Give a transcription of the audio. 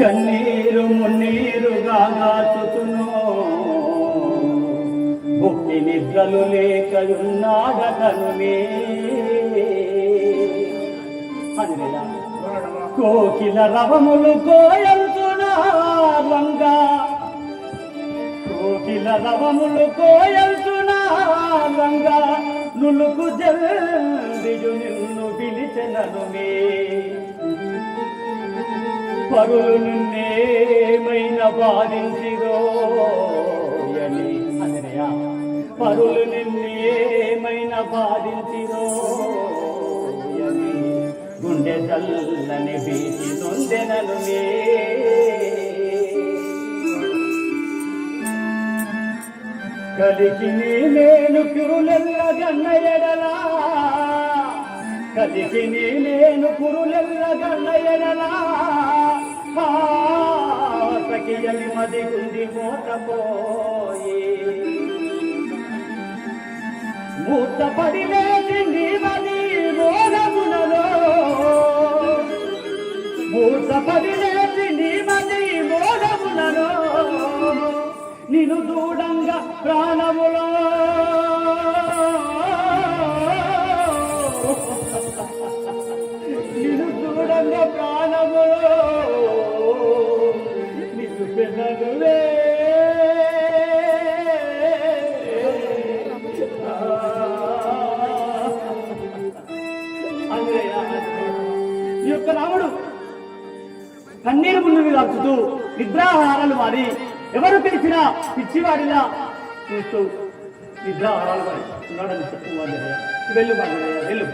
కన్నీరు మున్నీరుగా గాచుతును భక్తి నిద్రలు లేకయున్నాడతను కోకిల రవములు కోయంతునా రంగా. కోకిల రవములు కోయంతునా రంగా. నులుకు జల్దియు నిన్ను పిలిచెనను మే పరులు నిన్నేమైనా బాధించిరోయని అనరయ పరులు నిన్నేమైనా బాధించిరోయని గుండె చల్లని బీచి నొందెనను కలికి నేను కురులెల్ల గన్న ఎడలా. కలికి నేను కురులెల్ల గన్న సఖియలి మది గుండి మోతపోయి మూత లేచింది మది మోనమునలో మూత లేచింది మది మోనమునలో నిన్ను దూడంగా ప్రాణములో ఈ యొక్క రాముడు కన్నీరు ముందు కాచుతూ నిద్రాహారాలు మారి ఎవరు పిలిచినా పిచ్చివాడిలా చూస్తూ నిద్రాహారాలు మారి. ఉన్నాడని చెప్పు వాళ్ళు వెళ్ళు. వాళ్ళు వెళ్ళు